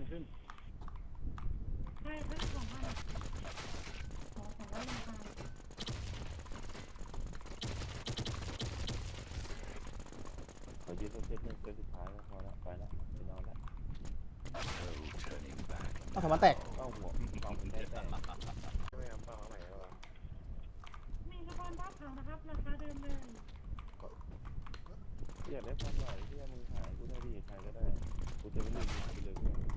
พันขึ้นใช่ครับสองพันขอสองร้อยลงมาขอยืดเซตหนึ่งเซตสุดท้ายก็พอละไปละไปนอนละเอาสมันแตกเข้าหัวกองแท้แต่ไม่เอาเปล่าใหม่แล้วมีสะพานบ้าขาวนะครับราคาเดิมเลยอยากได้ความหมายที่มึงหายกูได้ดีใครก็ได้ กูจะไม่ลืมมึงไปเลยเพื่อน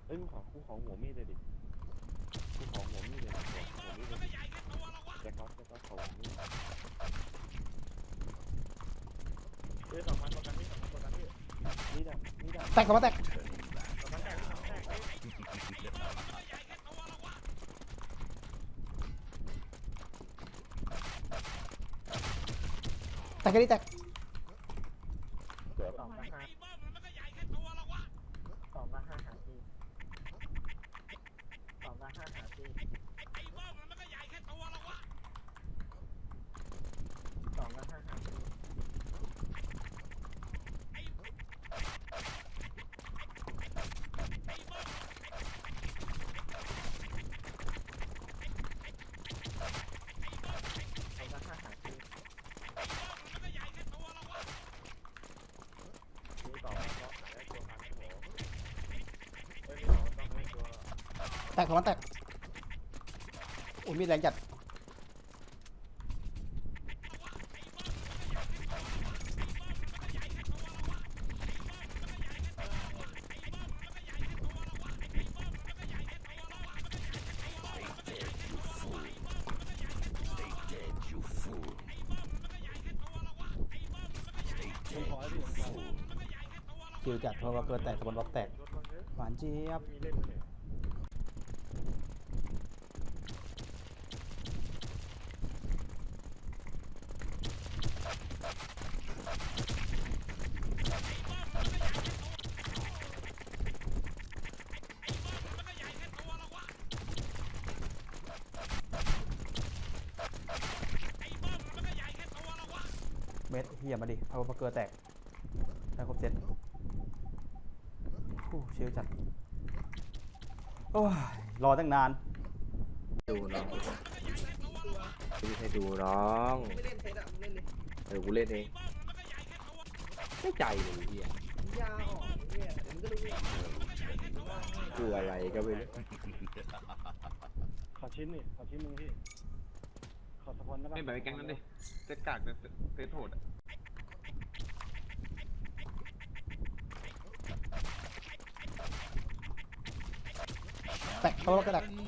เฮ้ยมึงขอกูขอหัวมีดเลยดิกูขอหัวมีดเลยหัวหัวมีดเลยแจ็คก๊อฟแจ็คก๊อฟขอหัวมีดเฮ้ยสองพันประกันที่สองพันประกันที่นี่ดันี่ดัแตกสมันแตกสองพันแตกสองพันแตกเฮ้ยแตกแค่นี้แตกเสือสองพันห้าสองพันห้าหา มาห้าสามสี่ไอ้ไอ้บ้อมันไม่ก็ใหญ่แค่ตัวหรอกวะสองมาห้าสามสี่องพันห้าหาที่นี่ต่อมาก็หาได้ตัวพันหัวเฮ้ยนี่ต่อต้องให้ตัว แตกสมันแตกโอ้ยมีแรงจัดคิวจัดเพราะว่าเกิดแตกสมันล็อกแตก หวานเจี๊ยบ มีเล่นเนี่ย เม็ดเฮียมาดิเอามาเกิดแตกได้ครบเซ็ตโอ้เชิวจัด โอ้ย รอตั้งนาน ดูน้องไม่ให้ดูน้องเอ อกูเล่นเองไม่ใจเลยเฮียกูอะไรก็ไม่รู้ขอชิ้นนี่ขอชิ้นหนึงพี่ ขอสปอนได้ปะไม่แบบไอ้แก๊งนั้นดิเซตกากแต่เซตโหดอะแตกสมันล็อกแตก ไม่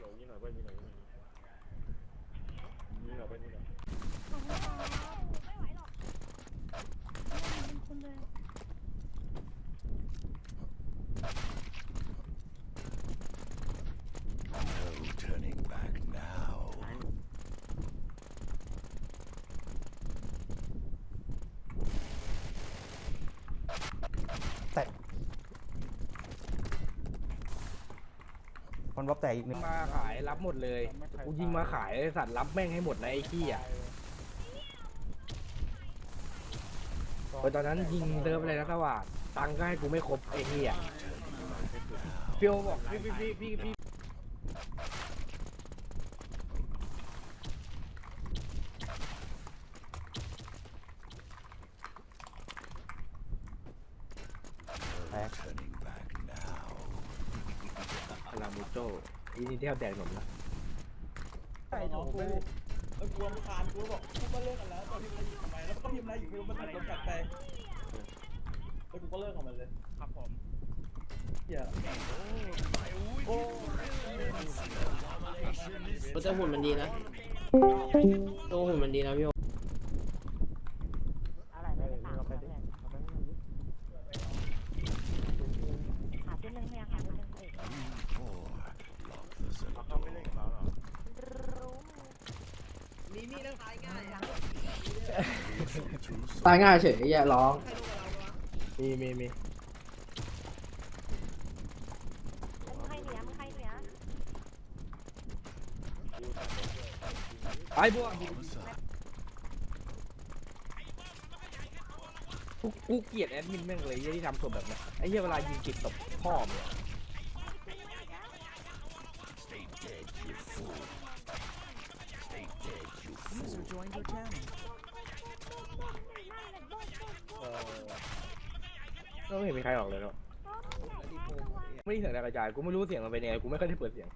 หลงนี่หน่อยเว้ยนี่หน่อยนี่หน่อยนี่หน่อยเว้ยนี่หน่อย ขอบคุณครับไม่ไหวหรอกเป็นคุณเลย แตก มันล็อกแตกอีกหนึ่งมาขายรับหมดเลยกูยิงมาขายไอ้สัตว์รับแม่งให้หมดนะไอ้ขี้อะเออตอนนั้นยิงเซิร์ฟอะไรนะสว่างตังค์ก็ให้กูไม่ครบไอ้ขี้อะเฟียวบอกพี่พี่พี่พี่พี่แตก ลารามูโจอีนี่ที่ยวแดกหนมนะใช่ถูกไปดิเออกลัวมันคานกูบอกกูก็เลิกกันแล้วตอนที่มันอยู่ทำไมแล้วก็พิมพ์อะไรอยู่ไม่รู้มันตัดลมกัดไปแล้วกูก็เลิกกับมันเลยครับผมเฮียแต่หุ่นมันดีนะตัวหุ่นมันดีนะพี่โอ อะไรไม่ได้ถามไปดิหาชิ้นหนึ่งเนี่ยหาชิ้นหนึ่งเอก เอาเข้าไม่เล่นกับเราหรอ มีมีดแล้วขายง่ายอะตายง่ายเฉยอย่าร้อง มีมีมีมึงใครเหนียมึงใครเหนียไอ้พวกกูกูเกลียดแอดมินแม่งเลยไอ้ที่ทำศพแบบเนี้ยไอ้เหี้ยเวลายิงติดตบพ่อมงเนี่ย เออก็ไม่เห็นมีใครออกเลยเนาะไม่ได้เสียงดังกระจาย กูไม่รู้เสียงมันเป็นยังไง กูไม่ค่อยได้เปิดเสียง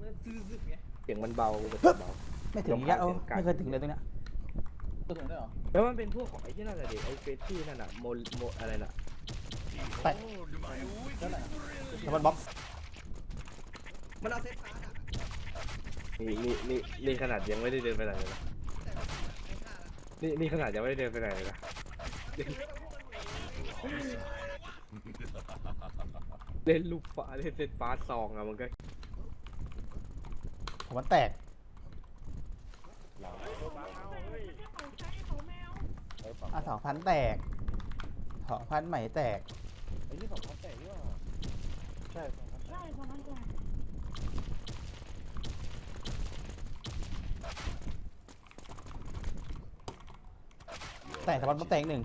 มันซื้อสึกไงเสียงมันเบากูเปิดเสียงเบา ไม่ถึงอีกแล้วเออไม่เคยถึงเลยตรงเนี้ยตัวถึงได้เหรอแล้วมันเป็นพวกของไอ้ที่นั่นแหละเด็กไอ้เฟสที่นั่นน่ะโมโมอะไรน่ะแตกแล้วไหนแล้วมันบล็อกมันเอาเซฟพาร์ทอะนี่นี่นี่นี่ขนาดยังไม่ได้เดินไปไหนเลยนะ นี่นี่ขนาดยังไม่ได้เดินไปไหนเลยนะเล่นลูกฟ้าเล่นเซตฟ้าซองอะมันก็ของมันแตกหลังตัวบ้าเอาเฮ้ยไอ้ฝั่งอะสองพันแตกสองพันใหม่แตก ไอ้ที่สองพันแตกนี่หว่าใช่สองพันแตก ใช่สองพันแปด แต่สองพันบล็อกแตกหนึ่ง